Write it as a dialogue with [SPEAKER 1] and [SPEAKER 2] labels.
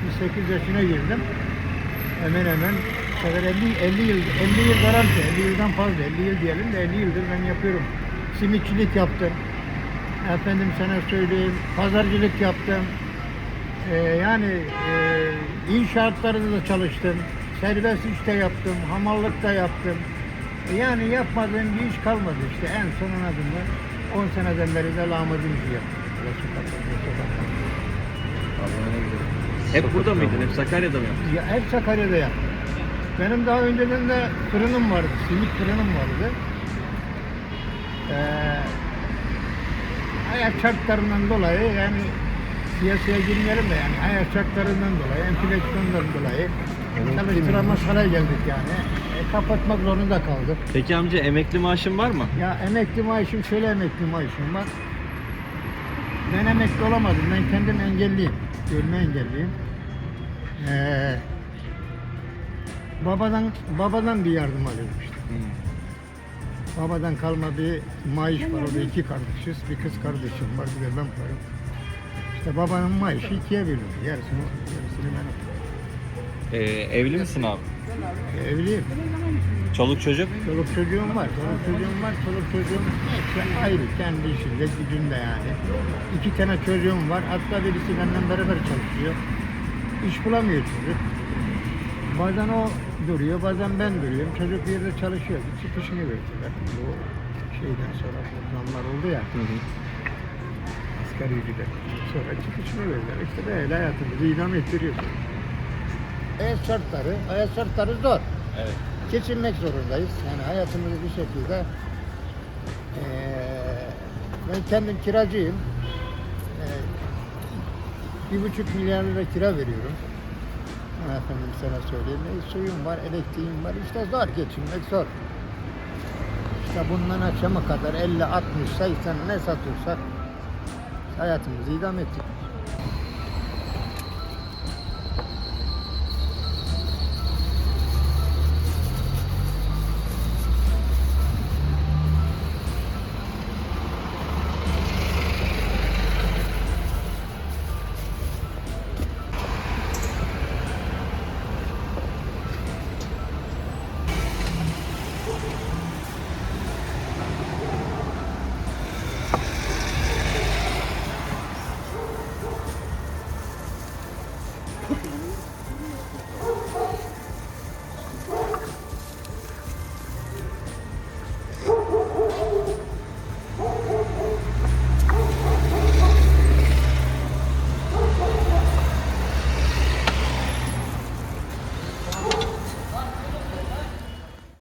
[SPEAKER 1] 68 yaşına girdim. Hemen hemen bu sefer 50, 50 yıl, 50 yıl garanti, 50 yıldan fazla, 50 yıl diyelim de 50 yıldır ben yapıyorum. Simitçilik yaptım. Efendim sana söyleyeyim, pazarcılık yaptım. Ee, yani e, inşaatlarda da çalıştım. Serbest işte yaptım, hamallık da yaptım. E, Yani yapmadığım bir iş kalmadı işte. En son anladığımda 10 seneden beri de lahmacuncu yaptım. Böyle sokaklarda, sokaklarda.
[SPEAKER 2] Hep burada mıydın? Hep Sakarya'da mı yaptın?
[SPEAKER 1] Ya hep Sakarya'da yaptım. Benim daha önceden de fırınım vardı, simit fırınım vardı. Ee, hayat şartlarından dolayı yani piyasaya girmeyelim de yani hayat şartlarından dolayı, enflasyondan dolayı çalıştıramaz hale geldik yani. E, kapatmak zorunda kaldık.
[SPEAKER 2] Peki amca emekli maaşın var mı?
[SPEAKER 1] Ya emekli maaşım şöyle emekli maaşım var. Ben emekli olamadım. Ben kendim engelliyim. Görme engelliyim. Ee, babadan babadan bir yardım alıyorum işte. Babadan kalma bir maaş var. O da iki kardeşiz. Bir kız kardeşim var. Bir de ben varım. İşte babanın maaşı ikiye bölüyor. Yarısını, yarısını ben alıyorum.
[SPEAKER 2] Ee, evli misin abi?
[SPEAKER 1] Ee, Evliyim.
[SPEAKER 2] Çoluk çocuk?
[SPEAKER 1] Çoluk çocuğum var, çoluk çocuğum var, çoluk çocuğum hepsi ayrı, kendi işinde, gücünde yani. İki tane çocuğum var, hatta birisi benden beraber çalışıyor. İş bulamıyor çocuk. Bazen o duruyor, bazen ben duruyorum. Çocuk bir yerde çalışıyor, çıkışını verdiler. Bu şeyden sonra zamlar oldu ya, asgari ücret. Sonra çıkışını verdiler. İşte böyle hayatımızı idam ettiriyoruz. Hayat şartları, hayat şartları zor
[SPEAKER 2] Evet.
[SPEAKER 1] Geçinmek zorundayız. Yani hayatımızı bir şekilde eee, ben kendim kiracıyım. Eee, bir buçuk milyar lira kira veriyorum. Efendim sana söyleyeyim. E, suyum var, elektriğim var. İşte zor geçinmek zor. İşte bundan akşama kadar 50, 60, 80 ne satıyorsak hayatımızı idam ettik.